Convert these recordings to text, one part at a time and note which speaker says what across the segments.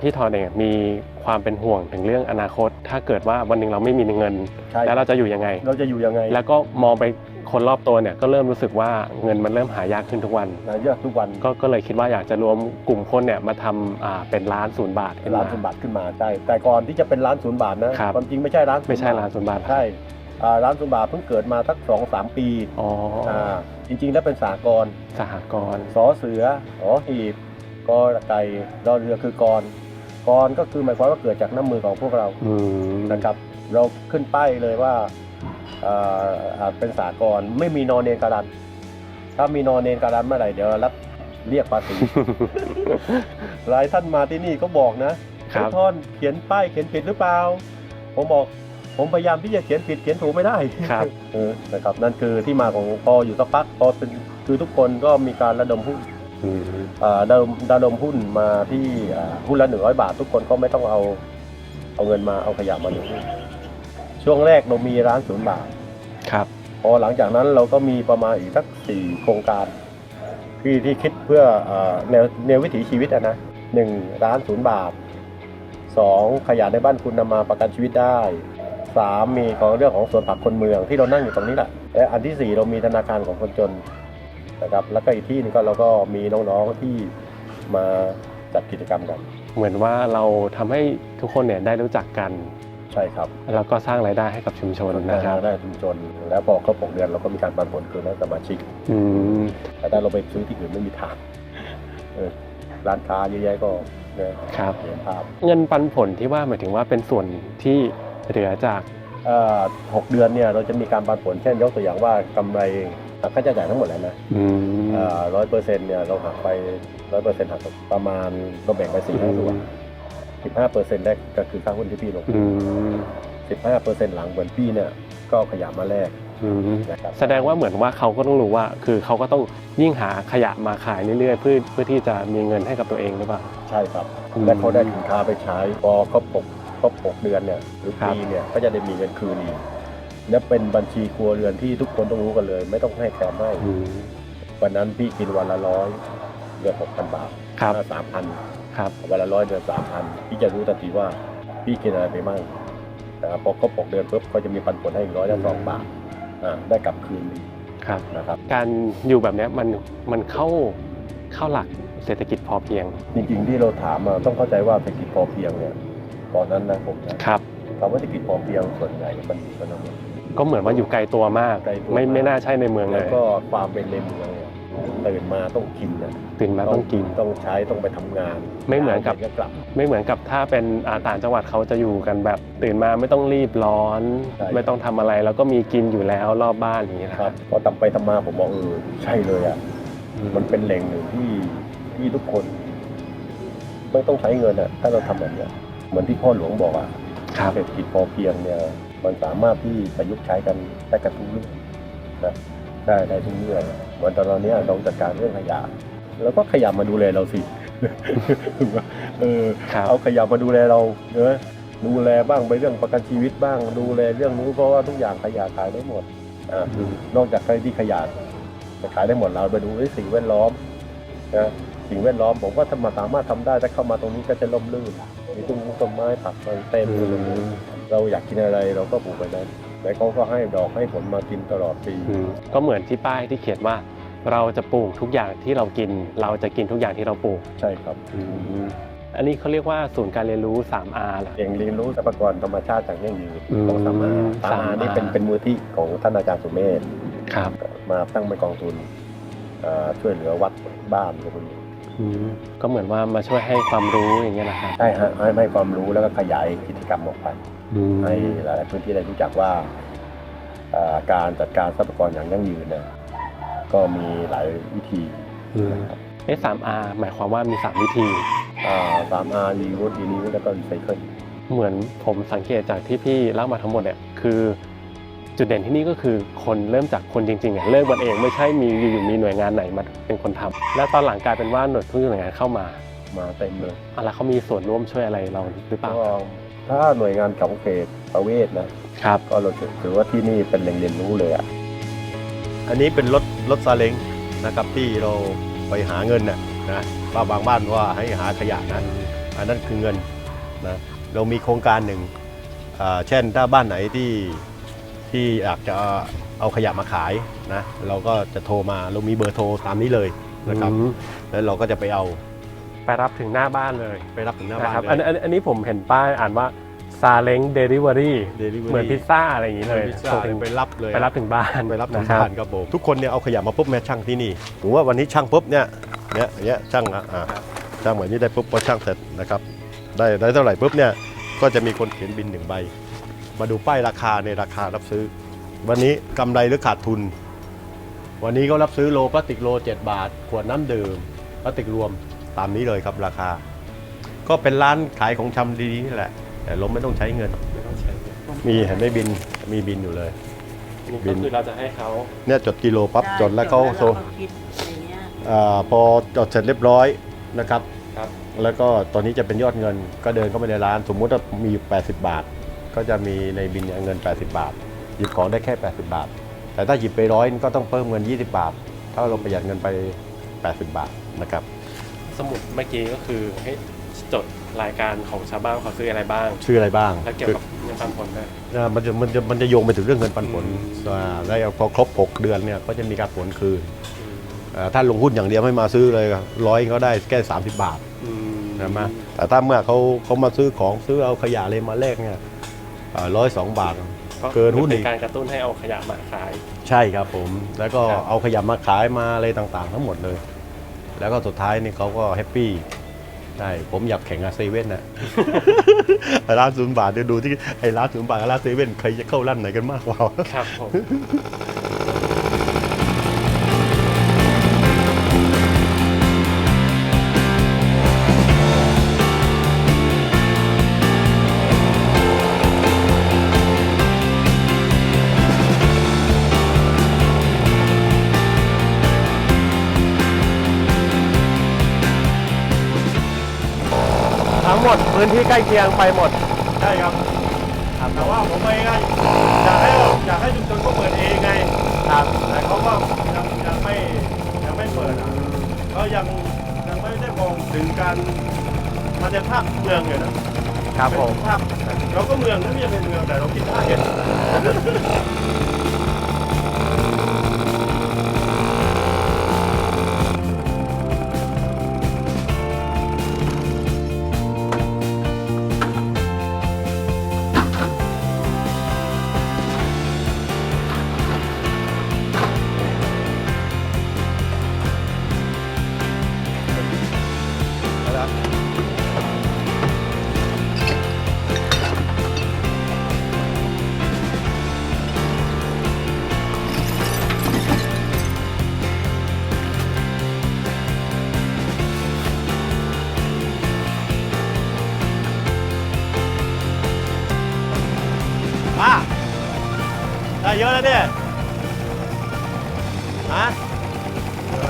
Speaker 1: พี่ทอนเองมีความเป็นห่วงถึงเรื่องอนาคต ถ้าเกิดว่าวันหนึ่งเราไม่มีเงิน
Speaker 2: ใช่
Speaker 1: แล้วเราจะอยู่ยังไง
Speaker 2: เราจะอยู่ยังไง
Speaker 1: แล้วก็มองไปคนรอบตัวเนี่ยก็เริ่มรู้สึกว่าเงินมันเริ่มหายากขึ้นทุกวัน
Speaker 2: นะเยอะทุกวัน
Speaker 1: ก็ก็เลยคิดว่าอยากจะรวมกลุ่มคนเนี่ยมาทำอ่าเป็นร้านศูนย์บาทขึ้น
Speaker 2: ร้าน
Speaker 1: มา
Speaker 2: ศูนย์บาทขึ้นมาใช่แต่ก่อนที่จะเป็นร้านศูนย์บาทนะครับ ความจริงไม่ใช่ร้านศูย์
Speaker 1: ไม่ใช่
Speaker 2: บท
Speaker 1: ร้านศูนย์บาท
Speaker 2: ใช่อ่าร้านศูนย์บาทเพิ่งเกิดมาสักสองสามปี
Speaker 1: อ๋ออ
Speaker 2: อ่าจริงๆแล้วเป็นสากรณ์
Speaker 1: สหกรณ์
Speaker 2: สอเสือหอหีบ กอไก่รอเรือคือกรกรก็คือหมายความว่าเกิดจากน้ำมือของพวกเรา
Speaker 1: อืม
Speaker 2: นะครับ เราขึ้นป้ายเลยว่าอ่าอ่าเป็นสากรณ์ไม่มีนอนเนนการันถ้ามีนอนเนนการันเมื่อไหร่เดี๋ยวรับเรียกภาษี หลายท่านมาที่นี่ก็บอกนะครับณท่อนเขียนป้ายเขียนผิดหรือเปล่า ผมบอกผมพยายามที่จะเขียนผิดเขียนถูกไม่ได้
Speaker 1: ครับ
Speaker 2: เออนะครับนั่นคือที่มาของพออยู่สักพักพอเป็นคือทุกคนก็มีการระดมหุ้ น
Speaker 1: อืม
Speaker 2: อ่าระดมระดมหุ้นมาที่อ่าหุ้นละหนึ่งร้อยบาท ทุกคนก็ไม่ต้องเอาเอาเงินมาเอาขยะมาลงหุ้นช่วงแรกเรามีร้านศูนย์บาท
Speaker 1: ครับ
Speaker 2: พอหลังจากนั้นเราก็มีประมาณอีกสักสี่โครงการที่ที่คิดเพื่อเอ่อแนวแนววิถีชีวิตอะนะหนึ่งร้านศูนย์บาทสองขยะในบ้านคุณนำมาประกันชีวิตได้สามมีของเรื่องของสวนผักคนเมืองที่เรานั่งอยู่ตรงนี้แหละและอันที่สี่เรามีธนาคารของคนจน นะครับแล้วก็อีกที่หนึงก็เราก็มีน้องๆที่มาจัดกิจกรรมกัน
Speaker 1: เหมือนว่าเราทำให้ทุกคนเนี่ยได้รู้จักกัน
Speaker 2: ใช่ครับ
Speaker 1: แล้วก็สร้างรายได้ให้กับชุมชนนะครับ
Speaker 2: ได้ชุมชน แล้วพอครบหกเดือนเราก็มีการปันผลคืนให้สมาชิก
Speaker 1: อืม
Speaker 2: แต่ถ้าเราไปซื้อที่อื่นไม่มีทางเออร้านค้าเยอะแยะก็นะครับเห็นภาพ
Speaker 1: เงินปันผลที่ว่าหมายถึงว่าเป็นส่วนที่เหลือจาก
Speaker 2: เอ่อหกเดือนเนี่ยเราจะมีการปันผลเช่นยกตัวอย่างว่ากำไร หักค่าใช้จ่ายทั้งหมดแล้วนะ
Speaker 1: อืม
Speaker 2: ร้อยเปอร์เซ็นต์เนี่ยเราหักไปร้อยเปอร์เซ็นต์หักประมาณเราแบ่งไปสี่ห้าส่วนสิบห้าเปอร์เซ็นต์แรกก็คือค่าหุ้นที่พี่ลง
Speaker 1: อืม
Speaker 2: สิบห้าเปอร์เซ็นต์หลังเหมือนพี่เนี่ยก็เอาขยะมาแลก
Speaker 1: อืม
Speaker 2: นะครับ
Speaker 1: แสดงว่าเหมือนว่าเขาก็ต้องรู้ว่า คือเขาก็ต้องยิ่งหาขยะมาขายเรื่อยๆเพื่อเพื่อที่จะมีเงินให้กับตัวเองหรือเปล่า
Speaker 2: ใช่ครับ
Speaker 1: อืม
Speaker 2: และเขาได้สินค้าไปใช้พอครบหกครบหกเดือนเนี่ยหรือ
Speaker 1: ครับ
Speaker 2: ปีเนี่ยก็จะได้มีเงินคืนอีก และเป็นบัญชีครัวเรือนที่ทุกคนต้องรู้กันเลย ไม่ต้องให้แถมให้
Speaker 1: อืม
Speaker 2: วันนั้นพี่กินวันละร้อยเดือนหกพันบาท
Speaker 1: ครับ
Speaker 2: สามพัน
Speaker 1: ครับ
Speaker 2: วันละร้อยเดือนสามพันพี่จะรู้ทันทีว่าพี่กินอะไรไปบ้างนะครับพอครบหกเดือนปุ๊บก็จะมีปันผลให้อีกร้อยละสองบาทอ่าได้กลับคืนอีก
Speaker 1: ครับ
Speaker 2: นะครับ
Speaker 1: การอยู่แบบเนี้ยมันมันเข้าเข้าหลักเศรษฐกิจพอเพียง
Speaker 2: จริงๆที่เราถามมาต้องเข้าใจว่าเศรษฐกิจพอเพียงเนี่ยตอนนั้นนะผมนะครับคำว่าเศรษฐกิจพอเพียงส่วนใหญ่มันอยู่กันทั้งหมด
Speaker 1: ก็เหมือนว่าอยู่ไกลตัวมาก
Speaker 2: ไกลตัว
Speaker 1: ไม่
Speaker 2: มาก
Speaker 1: ไม่น่าใช่ในเมืองเล
Speaker 2: แล้ว
Speaker 1: ย
Speaker 2: ก็ความเป็นในเมืองเนี่ยตื่นมาต้องกินนะ
Speaker 1: ตื่นมาต้องกิน
Speaker 2: ต้องใช้ต้องไปทำงาน
Speaker 1: ไม่เหมือนกับ
Speaker 2: ดี๋ยวกลับ
Speaker 1: ไม่เหมือนกับถ้าเป็นอ่าต่างจังหวัดเขาจะอยู่กันแบบ ตื่นมาไม่ต้องรีบร้อน
Speaker 2: ใช่
Speaker 1: ไม่ต้องทำอะไร แล้วก็มีกินอยู่แล้วรอบบ้านอย่างนี้นะ
Speaker 2: ค
Speaker 1: ค
Speaker 2: รั
Speaker 1: รั
Speaker 2: บบพอทำไปทำมาผมมองเออใช่เลยอะ
Speaker 1: อื
Speaker 2: มันเป็นแหล่งหนึ่งที่ที่ทุกคน ไม่ต้องใช้เงินอะถ้าเราทำแบบเนี้ยเหมือนที่พ่อหลวงบอกอะ
Speaker 1: ครับ
Speaker 2: เศรษฐกิจพอเพียงเนี่ย มันสามารถที่ประยุกต์ใช้กันได้กับทุกเรื่องนะได้ได้ทุกเรื่องเหมือนตอนเราเนี้ยเราจัดการเรื่องขยะแล้วก็ขยะมาดูแลเราสิเออ
Speaker 1: ครับ
Speaker 2: เอาขยะมาดูแลเราเนอะดูแลบ้างไปเรื่องประกันชีวิตบ้าง ดูแลเรื่องนู้นเพราะว่าทุกอย่างขยะขายได้หมดอ่านอกจากใครที่ขยะจะขายได้หมดเราไปดูเอ้ยสิ่งแวดล้อมนะสิ่งแวดล้อมผมว่าถ้ามาสามารถทำได้ถ้าเข้ามาตรงนี้ก็จะร่มรื่นมีต้นไม้ต้นไม้ผักอะไรเต็ม
Speaker 1: อื
Speaker 2: เลย
Speaker 1: ม
Speaker 2: เราอยากกินอะไรเราก็ปลูกไปนั้นแล้วเขาก็ให้ดอกให้ผลมากินตลอดปี
Speaker 1: อืมก็เหมือนที่ป้ายที่เขียนว่า เราจะปลูกทุกอย่างที่เรากิน เราจะกินทุกอย่างที่เราปลูก
Speaker 2: ใช่ครับ
Speaker 1: อันนี้เขาเรียกว่าศูนย์การเรียนรู้ 3R เหรอ
Speaker 2: เองเรียนรู้ทรัพยากรธรรมชาติจากยั่งยืน
Speaker 1: อืม
Speaker 2: ของสามาสามา
Speaker 1: 3R
Speaker 2: นี่เป็นเป็นมูลที่ของท่านอาจารย์สุเมธ
Speaker 1: ครับ
Speaker 2: มาตั้งเป็นกองทุนเอ่อช่วยเหลือวัดบ้านอะไรพวกนี้
Speaker 1: อืม ก็เหมือนว่ามาช่วยให้ความรู้อย่างเงี้ยนะครับ
Speaker 2: ใช่ฮะให้ให้ความรู้แล้วก็ขยายกิจกรรมออกไป
Speaker 1: อืม
Speaker 2: ให้หลาย ๆ พื้นที่ได้รู้จักว่าเอ่อการจัดการทรัพยากรอย่างยั่งยืนเนี่ยก็มีหลายวิธี
Speaker 1: อืมเอ๊ะ 3R หมายความว่ามี3วิธี
Speaker 2: สามอาร์รีวูดรีนิวแล้วก็รีไซเคิล
Speaker 1: เหมือนผมสังเกตจากที่พี่เล่ามาทั้งหมดเนี่ยคือ จุดเด่นที่นี่ก็คือคนเริ่มจากคนจริงๆเนี่ยเริ่มกันเองไม่ใช่มีอยู่ๆมีหน่วยงานไหนมาเป็นคนทำและตอนหลังกลายเป็นว่าหน่วยทุกหน่วยงานเข้ามา
Speaker 2: มาเต็มเลย
Speaker 1: อะแล้วเขามีส่วนร่วมช่วยอะไรเราหรือเปล่า
Speaker 2: ก็ถ้าหน่วยงานของเขตประเวศนะ
Speaker 1: ครับ
Speaker 2: ก็เราถือว่าที่นี่เป็นแหล่งเรียนรู้เลยอะอันนี้เป็นรถรถซาเล้งนะครับที่เราไปหาเงินน่ะนะว่าบางบ้านว่าให้หาขยะนะอันนั้นคือเงินนะเรามีโครงการหนึ่งอ่าเช่นถ้าบ้านไหนที่ ที่อยากจะเอาขยะมาขายนะเราก็จะโทรมาเรามีเบอร์โทรตามนี้เลยนะครับ
Speaker 1: อืม
Speaker 2: แล้วเราก็จะไปเอา
Speaker 1: ไปรับถึงหน้าบ้านเลย
Speaker 2: ไปรับถึงหน้า
Speaker 1: นะ
Speaker 2: บ้าน
Speaker 1: ครับ
Speaker 2: เล
Speaker 1: อัน
Speaker 2: ย
Speaker 1: อันอันนี้ผมเห็นป้ายอ่านว่าซาเล้งเดลิเวอรี่
Speaker 2: Delivery
Speaker 1: เหมือนพิซซ่าอะไรอย่างนี้เลย
Speaker 2: พิซซ่า
Speaker 1: ส่งถึง
Speaker 2: ไปรับเลย
Speaker 1: ไปรับถึงบ้าน
Speaker 2: ไปรับถึง
Speaker 1: นะค
Speaker 2: บ้านครับผมทุกคนเนี่ยเอาขยะมาปุ๊บแม่ช่างที่นี่ผมว่าวันนี้ช่างปุ๊บเนี่ยเนี่ยเนี่ยช่างอะอ่าช่างเหมือนนี้ได้ปุ๊บพอช่างเสร็จนะครับได้ได้เท่าไหร่ปุ๊บเนี่ยก็จะมีคนเขียนบินหนึ่งใบ มาดูป้ายราคาในราคารับซื้อ วันนี้กำไรหรือขาดทุน วันนี้ก็รับซื้อโลพลาสติกโล 7 บาท ขวดน้ำดื่มพลาสติกรวมตามนี้เลยครับราคา ก็เป็นร้านขายของชำดีๆนี่แหละ แต่เราไม่ต้องใช้เงิน
Speaker 1: ไม่ต้องใช้เงิน
Speaker 2: มีเห็นไหมบินมีบินอยู่เลย
Speaker 1: นี่
Speaker 2: บิ
Speaker 1: ก็
Speaker 2: น
Speaker 1: คือเราจะให้เขา
Speaker 2: เนี่ยจดกิโลปั๊บ
Speaker 3: ได้
Speaker 2: จดแล้วเขาโซ
Speaker 3: จดแล้วก็คิดอะไรเงี้ย
Speaker 2: อาพอจดเสร็จเรียบร้อยนะครับ
Speaker 1: ครับ
Speaker 2: แล้วก็ตอนนี้จะเป็นยอดเงินก็เดินเข้าไปในร้าน สมมุติว่ามีอยู่80 บาท ก็จะมีในบินเนี่ยเงิน 80 บาท หยิบของได้แค่ 80 บาท แต่ถ้าหยิบไปร้อยก็ต้องเพิ่มเงิน 20 บาท ถ้าเราประหยัดเงินไป 80 บาทนะครับ
Speaker 1: สมุดเมื่อกี้ก็คือให้จดรายการของชาวบ้านเขาซื้ออะไรบ้าง
Speaker 2: ชื่ออะไรบ้าง
Speaker 1: แล้วเกี่ยวกับเงินปันผลด้วย
Speaker 2: อ่ามันจะมันจะมันจะโยงไปถึงเรื่องเงินปันผล
Speaker 1: อืม
Speaker 2: อ่าแล้วพอครบ 6 เดือนเนี่ยก็จะมีการผลคืนอ่าถ้าลงหุ้นอย่างเดียวไม่มาซื้อเลยร้อยก็ได้แค่ 30 บาท
Speaker 1: อืม
Speaker 2: ใช่ไหมแต่ถ้าเมื่อเขาเขามาซื้อของซื้อเอาขยะอะไรมาแลกเนี่ย ร้อยสองบาท เกินหุ้นอี
Speaker 1: เป็
Speaker 2: ก
Speaker 1: นการกระตุ้นให้เอาขยะมาขาย
Speaker 2: ใช่ครับผม แล้วก็
Speaker 1: ครับ
Speaker 2: เอาขยะมาขายมาอะไรต่างๆ ทั้งหมดเลย แล้วก็สุดท้ายนี่เขาก็แฮปปี้ใช่ผมอยากแข่งกับเซเว่นนะ ร้านศูนย์บาทเดี๋ยวดูที่ไอ้ร้านศูนย์บาทกับร้านเซเว่นใครจะเข้าร้านไหนกันมากกว่า
Speaker 1: ครับผม หมด พื้นที่ใกล้เคียงไปหมด
Speaker 2: ใช่ครับแต่ว่าผมเองอะอยากให้อยากให้ชุมชนเขาเปิดเองไง
Speaker 1: ครับ
Speaker 2: แต่เขาก็ยังยังไม่ยังไม่เปิดอะเขายังยังไม่ได้มองถึงการมันจะภาพเมืองอยู่นะครับ
Speaker 1: ผม
Speaker 2: เป็นภาพเราก็เมืองนะไม่ใช่เป็นเมืองแต่เราคิดว่าเห็น เยอะแล้วเนี่ยฮะ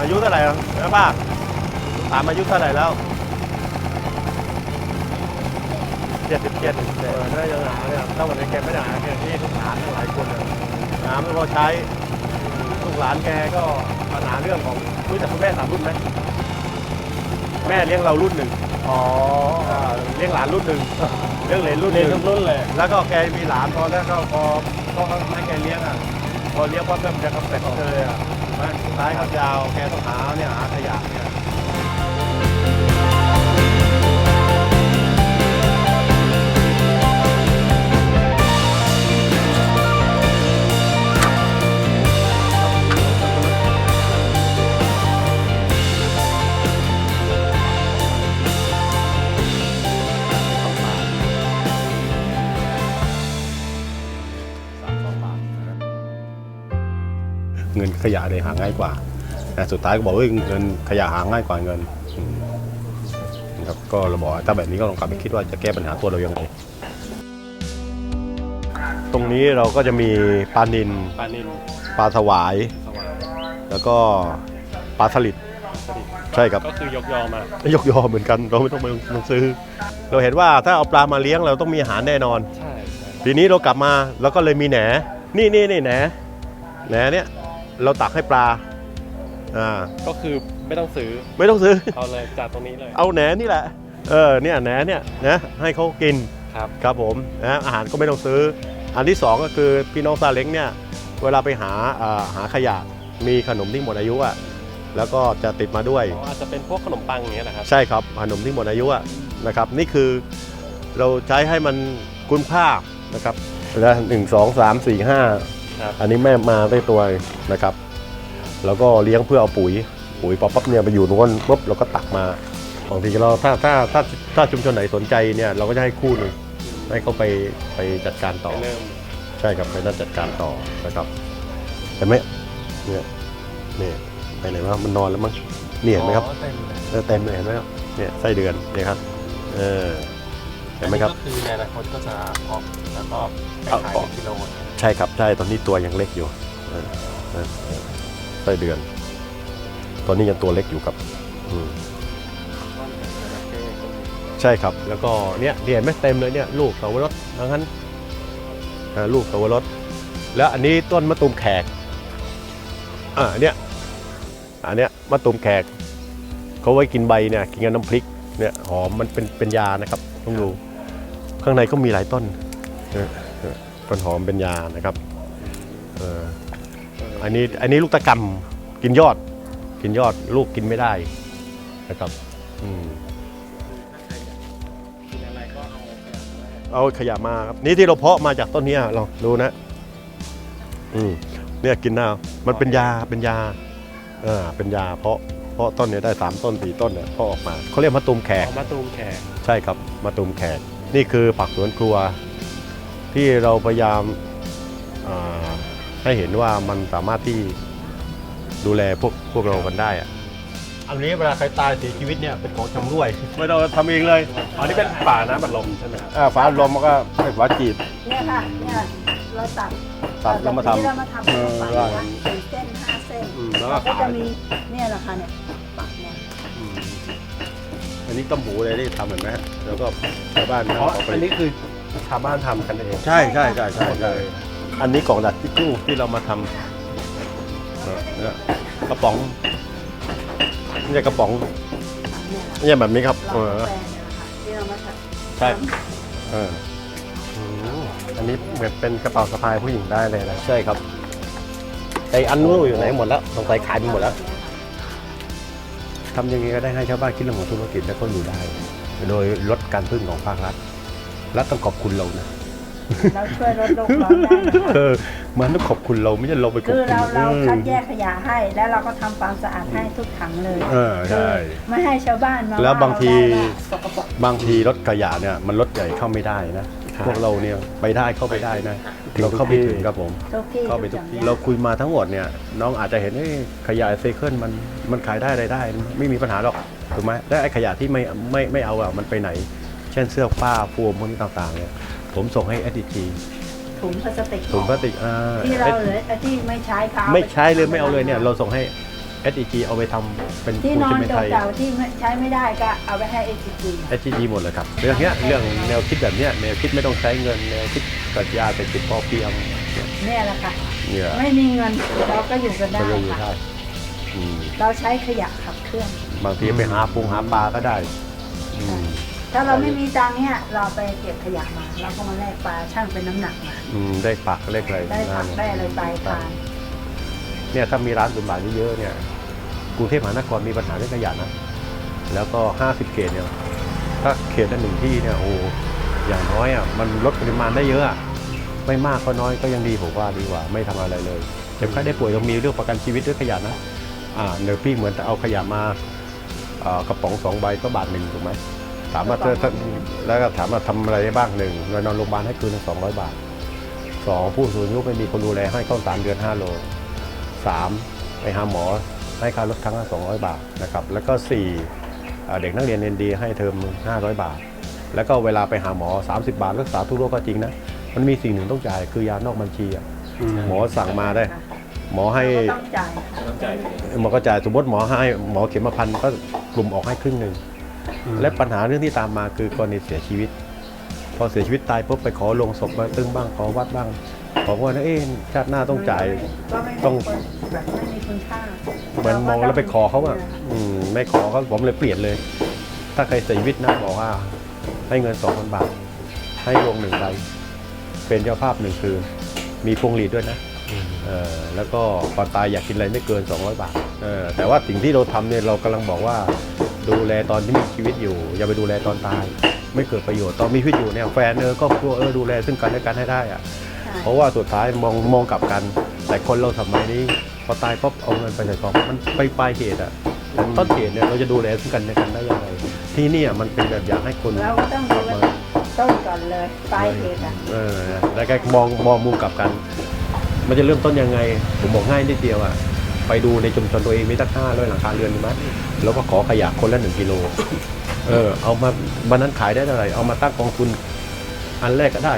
Speaker 2: อายุเท่าไหร่แล้วนะป้าถามอายุเท่าไหร่แล้วเจ็ดสิบเจ็ดเออได้ยังหาเนี่ยถ้าวันนี้แกไม่ได้หาแกที่ลูกหลานทั้งหลายคนน่ะหาไม่พอใช้ลูกหลานแกก็ปัญหาเรื่องของรู้จักคุณแม่สามรุ่นไหมแม่เลี้ยงเรารุ่นหนึ่ง
Speaker 1: อ๋อ
Speaker 2: อ่าเลี้ยงหลานรุ่นหนึ่งเลี้ยงเหลนรุ่นห
Speaker 1: เรีย
Speaker 2: นึ่
Speaker 1: น
Speaker 2: ง
Speaker 1: ทุกรุ่นเลย
Speaker 2: แล้วก็แกมีหลานพอแล้วก็พอ พอเขาให้แกเลี้ยงอะพอเลี้ยงพ่อเพิ่มจะกำเป็ดเธออะนะสุดท้ายเขาจะเอาแกต้องหาเนี่ยหาขยะเนี่ย ขยะเนี่ยหาง่ายกว่า แต่สุดท้ายก็บอกว่าเงินขยะหาง่ายกว่าเงินอืมนะครับก็เราบอกว่าถ้าแบบนี้ก็ลองกลับไปคิดว่าจะแก้ปัญหาตัวเรายังไงตรงนี้เราก็จะมีปลานิน
Speaker 1: ปลานิน
Speaker 2: ปลาสวาย
Speaker 1: สว่าง
Speaker 2: แล้วก็ปลาสลิดใช่ครับ
Speaker 1: ก็คือยกยอมา
Speaker 2: ยกยอเหมือนกันเราไม่ต้องไปลงซื้อ เราเห็นว่าถ้าเอาปลามาเลี้ยงเราต้องมีอาหารแน่นอน
Speaker 1: ใช่ใช่
Speaker 2: ทีนี้เรากลับมาแล้วก็เลยมีแหน นี่นี่นี่แหนแหนเนี่ย เราตักให้ปลาอ่า
Speaker 1: ก็คือไม่ต้องซื้อ
Speaker 2: ไม่ต้องซื้อ
Speaker 1: เอาเลยจากตรงนี้เลย
Speaker 2: เอาแหนนี่แหละ เออเนี่ยแหนเนี่ยนะให้เขากิน
Speaker 1: ครับ
Speaker 2: ครับผมนะอาหารก็ไม่ต้องซื้อ อันที่สองก็คือพี่น้องซาเล้งเนี่ยเวลาไปหาอ่าหาขยะมีขนมที่หมดอายุอะแล้วก็จะติดมาด้วย
Speaker 1: อ๋ออาจจะเป็นพวกขนมปังอย่างเงี้ยนะครับ
Speaker 2: ใช่ครับขนมที่หมดอายุอะนะครับ นี่คือเราใช้ให้มันคุณค่านะครับแล้วหนึ่งสองสามสี่ห้า
Speaker 1: ครับ
Speaker 2: อันนี้แม่มาได้ตัวนะครับ แล้วก็เลี้ยงเพื่อเอาปุ๋ย ปุ๋ยพอปั๊บเนี่ยไปอยู่ตรงนั้นปุ๊บเราก็ตักมาบางทีเราถ้าถ้าถ้าถ้าชุมชนไหนสนใจเนี่ยเราก็จะให้คู่หนึ่งให้เขาไปไปจัดการต่อ
Speaker 1: ไปเริ่ม
Speaker 2: ใช่ครับไปนัดจัดการต่อนะครับเห็นไหมเนี่ยเนี่ยไปไหนวะมันนอนแล้วมั้งเนี่ยเห็นไหมครับ
Speaker 1: อ๋อเต็มเลย
Speaker 2: เออเต็มเลยเห็นไหมครับเนี่ยไส้เดือนเนี่ยครับเออเห็นไหมครับ
Speaker 1: อัก็คือในอนาคตก็จะออกแล้วก็ไป
Speaker 2: เอา
Speaker 1: ขาย
Speaker 2: ออก
Speaker 1: เป็นกิโลเนี่ย
Speaker 2: ใช่ครับใช่ตอนนี้ตัวยังเล็กอยู่เออเออเออไส้เดือน ตอนนี้ยังตัวเล็กอยู่ครับอืมใช่ครับ แล้วก็เนี่ยเห็นไหมเต็มเลยเนี่ยลูกสาวรสทั้งนั้นอ่าลูกสาวรสแล้วอันนี้ต้นมะตูมแขกอ่าเนี่ยอันเนี้ยมะตูมแขกเขาไว้กินใบเนี่ยกินกับน้ำพริกเนี่ยหอมมันเป็นเป็นยานะครับต้องดู ข้างในก็มีหลายต้นเนี่ยเนี่ยต้นหอมเป็นยานะครับเอออันนี้อันนี้ลูกตะกำกินยอด กินยอดลูกกินไม่ได้นะครับอืม
Speaker 1: กินอะไรก็เอาไปเอาไว้
Speaker 2: เอาขยะมาครับนี่ที่เราเพาะมาจากต้นเนี้ยลองดูนะอืมเนี่ยกินหน้ามันเป็นยาเป็นยาเออเป็นยาเพาะเพาะต้นเนี้ยได้สามต้นสี่ต้นเนี่ยเพาะออกมาเขาเรียกมะตูมแขก
Speaker 1: เอามาตูมแขก
Speaker 2: ใช่ครับมะตูมแขก นี่คือผักสวนครัวที่เราพยายามอ่าให้เห็นว่ามันสามารถที่ดูแลพวกพวกเรากันได้อะอันนี้เวลาใครตายเสียชีวิตเนี่ยเป็นของชำร่วยไม่ต้องทำเองเลย
Speaker 1: อ๋อนี่เป็นป่าน้ำบัดลมใช่ไหมครับ
Speaker 2: อ่าฝาลมมันก็เป็นฝาจีบ
Speaker 4: เนี่ยค่ะเนี่ยเราตัด
Speaker 2: ตัดแล้วมาทำ
Speaker 4: แบบนี้เรามาทำเป็นฝัน
Speaker 2: เออ
Speaker 4: นะสี่เส้นห้าเส้น
Speaker 2: อืมแล้วก็
Speaker 4: เราก็
Speaker 2: ขาย
Speaker 4: จะมีเนี่ยแหละค่ะเนี่ยปักเนี่ย
Speaker 2: อืมอั นนี้ต้มหูเลยที่ทำเห็นไหมฮะแล้วก็ชาวบ้าน
Speaker 1: อ๋อ
Speaker 2: เอาไป
Speaker 1: อันนี้คือชาวบ้านทำกันเอง
Speaker 2: ใช่ใช่ใช่ใช่ใช่อันนี้กล่องดัดทิชชู่ที่เรามาทำเออเนี่ยกระป๋องนี่ใช่กระป๋อง
Speaker 4: เนี่ย
Speaker 2: นี่แบบนี้ครับ
Speaker 4: เรา
Speaker 2: เออ
Speaker 4: แปลงเนี่ยแหละค่ะที่เรามาทำ
Speaker 2: ใช่เออ
Speaker 1: อืมอันนี้เหมือนเป็นกระเป๋าสะพายผู้หญิงได้เลยนะ
Speaker 2: ใช่ครับแต่อันนู้นอยู่ไหนหมดแล้วสงสัยขายไปหมดแล้ว ทำยังไงก็ได้ให้ชาวบ้านคิดเรื่องของธุรกิจแล้วก็อยู่ได้ โดยลดการพึ่งของภาครัฐ รัฐต้องขอบคุณเรานะ
Speaker 4: เราช่วยลดโลกร้อนได้นะคะ
Speaker 2: เออมันต้องขอบคุณเราไม่ใช่เราไปขอบ
Speaker 4: คือ
Speaker 2: คุณ
Speaker 4: เราเรา
Speaker 2: อืม
Speaker 4: คัดแยกขยะให้ แล้วเราก็ทำความสะอาดให้ทุกถังเลย
Speaker 2: เออใช่
Speaker 4: คือไม่ให้ชาวบ้านมา
Speaker 2: แล้วบางที
Speaker 4: ว่เรได้ว่าสกปรก
Speaker 2: บางทีรถขยะเนี่ยมันรถใหญ่เข้าไม่ได้นะ พวกเราเนี่ยไปได้เข้าไปได้นะเราเข้าไปถึงครับผม
Speaker 4: ทุกที่
Speaker 2: เข้าไปทุก
Speaker 4: อย่ง
Speaker 2: ที่
Speaker 4: นี่ย
Speaker 2: เราคุยมาทั้งหมดเนี่ยน้องอาจจะเห็นเอ้ยขยะไซเคิลมันมันขายได้อะไรได้ ไม่มีปัญหาหรอกถูกไหมแล้วไอ้ขยะที่ไม่ไม่ไม่เอาอะมันไปไหน เช่นเสื้อผ้าโฟมพวกนี้ต่างๆเนี่ยผมส่งให้ SDG
Speaker 4: ถุงพลาสติก
Speaker 2: ถุงพลาสติกอ่า
Speaker 4: ที่เราเหลือที่ไม่ใช้เขา
Speaker 2: ไม่ใช้เลยไม่เอาเลยเนี่ยเราส่งให้ SDG เอาไปทำเป็น
Speaker 4: ที่
Speaker 2: ปู
Speaker 4: นอน
Speaker 2: ซีเมนต์ไทย
Speaker 4: เก่าๆที่ไม่ใช้ไม่ได้ก็เอาไปให้เอจีจี
Speaker 2: SDG หมดเลยครับ เรื่องเนี้ยเรื่องแนวคิดแบบเนี้ยแนวคิดไม่ต้องใช้เงินแนวคิดปรัชญาเศรษฐกิจพอเพียง
Speaker 4: เนี่ยแหละค่ะ
Speaker 2: เนี่ย
Speaker 4: ไม่มีเงินเราก็อยู่กันได้
Speaker 2: ก็เลยอยู่
Speaker 4: ค่ะ
Speaker 2: ได้อืม
Speaker 4: เราใช้ขยะขับเคลื่อน
Speaker 2: บางทีไปหาปูหาปลาก็ได้อืม
Speaker 4: ถ้าเราไม่มีตังค์เนี่ยเราไปเก็บขยะมาเราก็มาแลกปลาช่างเป็นน้ำหนักมา
Speaker 2: อืมได้ปักเลขอะไร
Speaker 4: ได้ผักได้อะไรไปทาน
Speaker 2: เนี่ยถ้ามีร้านสุนบาทเยอะๆเนี่ย กรุงเทพมหานครมีปัญหาเรื่องขยะนะ แล้วก็ 50 เขตเนี่ย ถ้าเขตละหนึ่งที่เนี่ย โอ้ อย่างน้อยอะ มันลดปริมาณได้เยอะอะไม่มากก็น้อยก็ยังดีผมว่าดีกว่า ไม่ทำอะไรเลยเจ็บไข้ได้ป่วยต้องมีเรื่องประกันชีวิตด้วยขยะนะ อ่าเดี๋ยวพี่เหมือนจะเอาขยะมาเอ่อกระป๋องสองใบก็บาทหนึ่งถูกไหมถามว่าถ้าถ้าแล้วก็ถามว่าทำอะไรได้บ้างหนึ่งนอนโรงพยาบาลให้คืนละสองร้อยบาทสองผู้สูงอายุไม่มีคนดูแลให้เข้าสารเดือนห้าโลสามไปหาหมอ ให้ค่ารถครั้งละสองร้อยบาทนะครับแล้วก็สี่อ่าเด็กนักเรียนเอ็นดีให้เทอมห้าร้อยบาท แล้วก็เวลาไปหาหมอ 30 บาทรักษาทุกโรคก็จริงนะมันมีสิ่งหนึ่งต้องจ่ายคือยานอกบัญชีอะหมอสั่งมาได้ หมอให้
Speaker 4: เราก็ต้องจ่ายค่ะ
Speaker 2: หมอก็จ่ายสมมติหมอให้หมอเข็มมาพันก็กลุ่มออกให้ครึ่งหนึ่งและปัญหาเรื่องที่ตามมาคือกรณีเสียชีวิต พอเสียชีวิตตายปุ๊บไปขอลงศพมาตึงบ้างขอวัดบ้าง ขอว่าเอ๊ะชาติหน้าต้องจ่าย
Speaker 4: ก็ไม่
Speaker 2: ต้อง
Speaker 4: มีคนแบบไม่มีคุณค่า
Speaker 2: เหมือนมองแล้วไปขอเขาอะอืมไม่ขอเขาผมเลยเปลี่ยนเลย ถ้าใครเสียชีวิตนะบอกว่า ให้เงิน2,000บาท ให้วงหนึ่งใบเป็นเจ้าภาพหนึ่งคืนมีพวงหลีดด้วยนะเออแล้วก็ก่อนตายอยากกินอะไรไม่เกิน 200 บาทเออแต่ว่าสิ่งที่เราทำเนี่ยเรากำลังบอกว่า ดูแลตอนที่มีชีวิตอยู่ อย่าไปดูแลตอนตาย ไม่เกิดประโยชน์ตอนมีชีวิตอยู่เนี่ยแฟนเออครอบครัวเออดูแลซึ่งกันและกันให้ได้อะ
Speaker 4: ใช่
Speaker 2: เพราะว่าสุดท้ายมองมองกลับกัน แต่คนเราสมัยนี้พอตายปุ๊บเอาเงินไปใส่กองมันไปปลายเหตุอะแต่ต้นเหตุเนี่ยเราจะดูแลซึ่งกันและกันได้ยังไงที่เนี่ยมันเป็นแบบอย่างให้คน
Speaker 4: เราก็ต้องดูว่าต้นก่อนเลยปลายเหตุอะ
Speaker 2: เออแล้วก็มองมองมุมกลับกัน มันจะเริ่มต้นยังไง ผมบอกง่ายนิดเดียวอะไปดูในชุมชนตัวเองมีตั้งห้าร้อยหลังคาเรือนมีไหมแล้วก็ขอขยะคนละหนึ่งกิโลเออเอามาวันนั้นขายได้เท่าไหร่เอามาตั้งกองทุน อันแรกก็ได้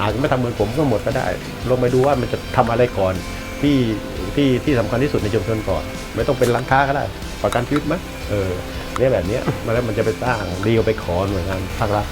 Speaker 2: อาจจะไม่ทำเหมือนผมก็หมดก็ได้ ลงไปดูว่ามันจะทำอะไรก่อนที่ที่ที่สำคัญที่สุดในชุมชนก่อน ไม่ต้องเป็นร้านค้าก็ได้ ประกันชีวิตไหมเออเนี่ยแบบนี้มาแล้วมันจะไปสร้างดีกว่าไปขอหน่วยงานภาครัฐ